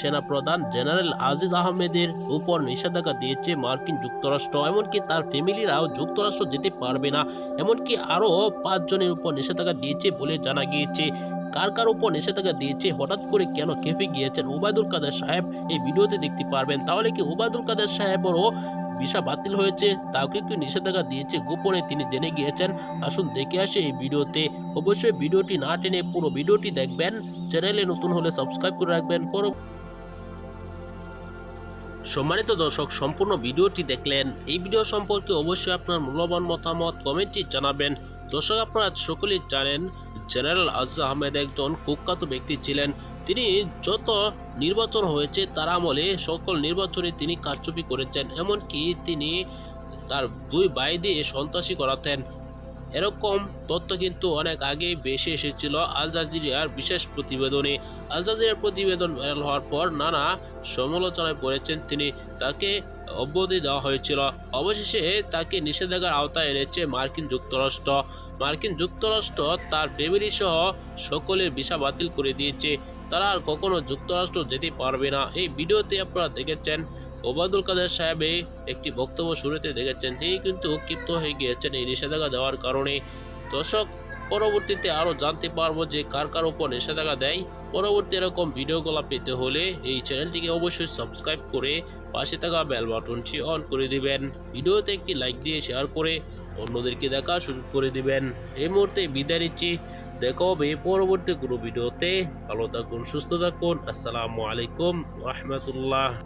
সেনাপ্রধান জেনারেল আজিজ আহমেদের উপর নিষেধাজ্ঞা দিয়েছে মার্কিন যুক্তরাষ্ট্র, এমনকি তার ফ্যামিলিরাও যুক্তরাষ্ট্র যেতে পারবে না। এমনকি আরও পাঁচজনের উপর নিষেধাজ্ঞা দিয়েছে বলে জানা গিয়েছে। কার কার উপর নিষেধাজ্ঞা দিয়েছে, হঠাৎ করে কেন কেঁপে গিয়েছেন ওবায়দুল কাদের সাহেব, এই ভিডিওতে দেখতে পারবেন। তাহলে কি ওবায়দুল কাদের সাহেবেরও ভিসা বাতিল হয়েছে? তাকে কি নিষেধাজ্ঞা দিয়েছে? গোপনে তিনি জেনে গিয়েছেন। আসুন দেখে আসে এই ভিডিওতে। অবশ্যই ভিডিওটি না টেনে পুরো ভিডিওটি দেখবেন। চ্যানেলে নতুন হলে সাবস্ক্রাইব করে রাখবেন। পরো সম্মানিত দর্শক, সম্পূর্ণ ভিডিওটি দেখলেন। এই ভিডিও সম্পর্কে অবশ্যই আপনার মূল্যবান মতামত কমেন্টে জানাবেন। দর্শক, আপনারা সকলেই জানেন, জেনারেল আজজ আহমেদ একজন কুখ্যাত ব্যক্তি ছিলেন। তিনি যত নির্বাচন হয়েছে, তার আমলে সকল নির্বাচনে তিনি কারচুপি করেছেন। এমনকি তিনি তার দুই ভাই দিয়ে সন্ত্রাসী করাতেন। এরকম তথ্য কিন্তু অনেক আগেই বেশি এসেছিল আল জাজিরিয়ার বিশেষ প্রতিবেদনে। আল জাজিরিয়ার প্রতিবেদন ভাইরাল হওয়ার পর নানা সমালোচনায় পড়েছেন তিনি, তাকে অব্যাহতি দেওয়া হয়েছিল। অবশেষে তাকে নিষেধাজ্ঞার আওতায় এনেছে মার্কিন যুক্তরাষ্ট্র। মার্কিন যুক্তরাষ্ট্র তার ফ্যামিলি সহ সকলের ভিসা বাতিল করে দিয়েছে। তারা আর কখনো যুক্তরাষ্ট্র যেতে পারবে না। এই ভিডিওতে আপনারা দেখেছেন ওবায়দুল কাদের সাহেব একটি বক্তব্য শুরুতে দেখেছেন, তিনি কিন্তু ক্ষিপ্ত হয়ে গিয়েছেন এই নিষেধাজ্ঞা দেওয়ার কারণে। দর্শক, পরবর্তীতে আরও জানতে পারব যে কার কার উপর নিষেধাজ্ঞা দেয়। পরবর্তী এরকম ভিডিওগুলো পেতে হলে এই চ্যানেলটিকে অবশ্যই সাবস্ক্রাইব করে পাশে থাকা বেল বাটনটি অন করে দিবেন। ভিডিওতে একটি লাইক দিয়ে শেয়ার করে অন্যদেরকে দেখার সুযোগ করে দিবেন। এই মুহূর্তে বিদায় নিচ্ছি। দেখা হবে পরবর্তী কোনো ভিডিওতে। ভালো থাকুন, সুস্থ থাকুন। আসসালামু আলাইকুম, রহমতুল্লাহ।